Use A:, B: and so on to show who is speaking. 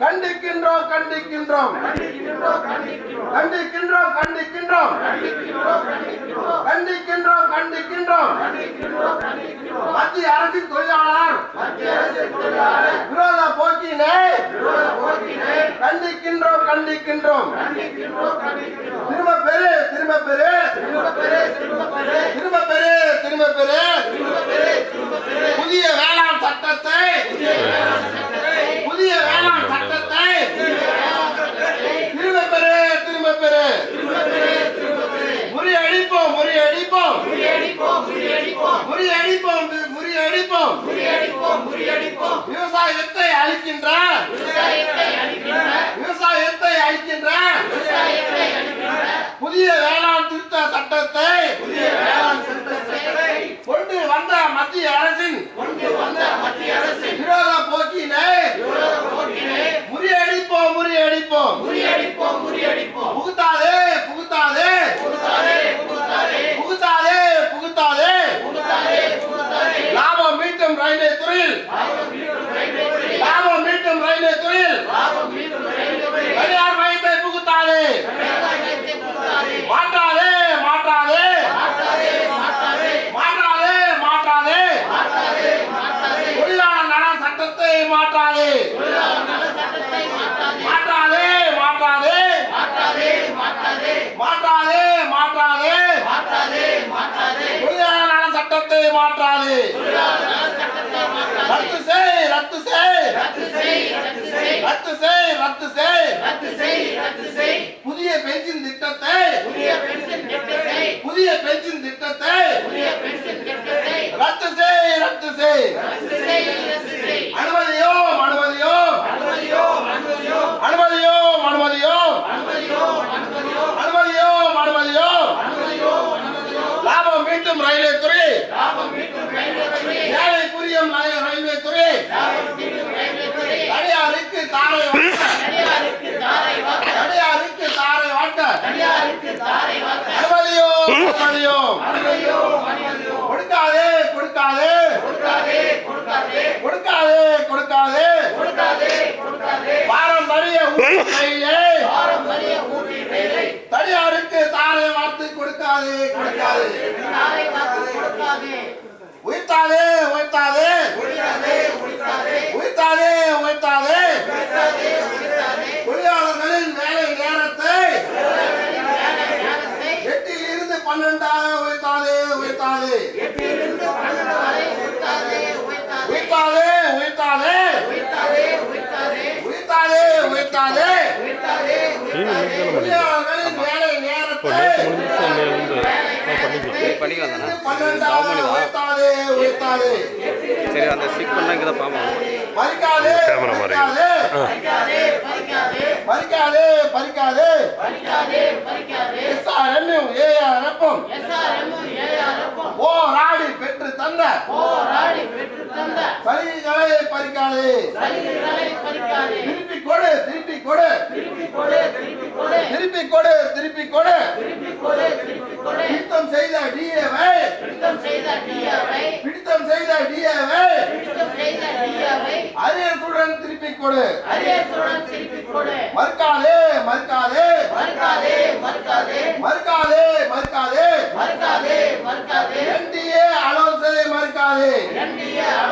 A: கண்டிக்கின்றோம் கண்டிக்கின்றோம். கண்டிக்கின்றோம் கண்டிக்கின்றோம். கண்டிக்கின்றோம் கண்டிக்கின்றோம். மத்திய அரசின் தொழிலாளர். விரோத போக்கினை கண்டிக்கின்றோம் கண்டிக்கின்றோம். திரும்ப பெரு திரும்ப பெரு திரும்ப பெரு திரும்ப பெரு புதிய வேளாண் சட்டத்தை புதிய வேளாண் சட்டத்தை திரும்ப பெரு திரும்ப பெரு முறியடிப்போம். முறியடிப்போம் முறியடிப்போம். முறியடிப்போம் விவசாயத்தை அழிக்கின்ற விவசாயத்தை அழிக்கின்ற புதிய வேளாண் திருத்த சட்டத்தை கொண்டு வந்த மத்திய அரசின் விரோத போக்கினை முறியடிப்போம் முறியடிப்போம் புகுத்தாதே புகுத்தாதே புகுத்தாதே புகுத்தாதே லாபம் மீட்டும் ரயில்வே துறையில் லாபம் மீட்டும் ரயில்வே துறையில் தனியார் மையத்தை புகுத்தாதே மாற்றாதே மாற்றாதே மாற்றாதே மாற்றாதே தொழிலாளர் நல சட்டத்தை மாற்றாது மாற்றாது மாற்றாது மாற்றாது மாற்றாது தொழிலாளர் நல சட்டத்தை மாற்றாது. ரத்து செய் ரத்து செய். ரத்து செய் ரத்து செய். புதிய பென்ஷன் திட்டத்தை புதிய பென்ஷன் திட்டத்தை ரத்து செய் ரத்து செய் அனுமதியோ அனுமதியோ அனுமதியோ அனுமதியோ அனுமதியோ அனுமதியோ லாபம் மீட்டும் ரயில்வே துறை. ஏழை புரியும் ரயில்- ரயில்வே துறை. தனியாருக்கு தாரை தனியாருக்கு தாரை வாட்ட அனுமதியோ அனுமதியோ உயர்த்தாதே உயர்த்தாதே உயர்த்தாதே உயர்த்தாதே தொழிலாளர்களின் வேலை நேரத்தை எட்டில் இருந்து பன்னெண்டாக உயர்த்தாதே உயர்த்தாதே உயர்த்தாதே உயர்த்தாதே உயர்த்தாதே உயர்த்தாதே தொழிலாளர்களின் வேலை நேரத்தை
B: பண்ணிக்கலாம். சரி அந்த ஸ்டிக் பண்ணா இங்கே தான் பாப்போம்
A: பறிக்காதே
C: கேமரா மாதிரி.
A: பறிக்காதே பறிக்காதே பறிக்காதே எஸ்ஆர்எம் ஏஆர்எஃப்பும் போராடி பெற்று தந்த. சலுகைகளை பறிக்காதே. திருப்பி கொடு திருப்பி கொடு திருப்பி கொடு திருப்பி கொடு பிடித்தம் செய்த டிஏவை பிடித்தம் செய்த டிஏவை அரியத்துடன் திருப்பி கொடு. மறுக்காதே மறுக்காதே. மறுக்காதே மறுக்காதே. என்டிஏ அலோசனை மறுக்காதே. இப்ப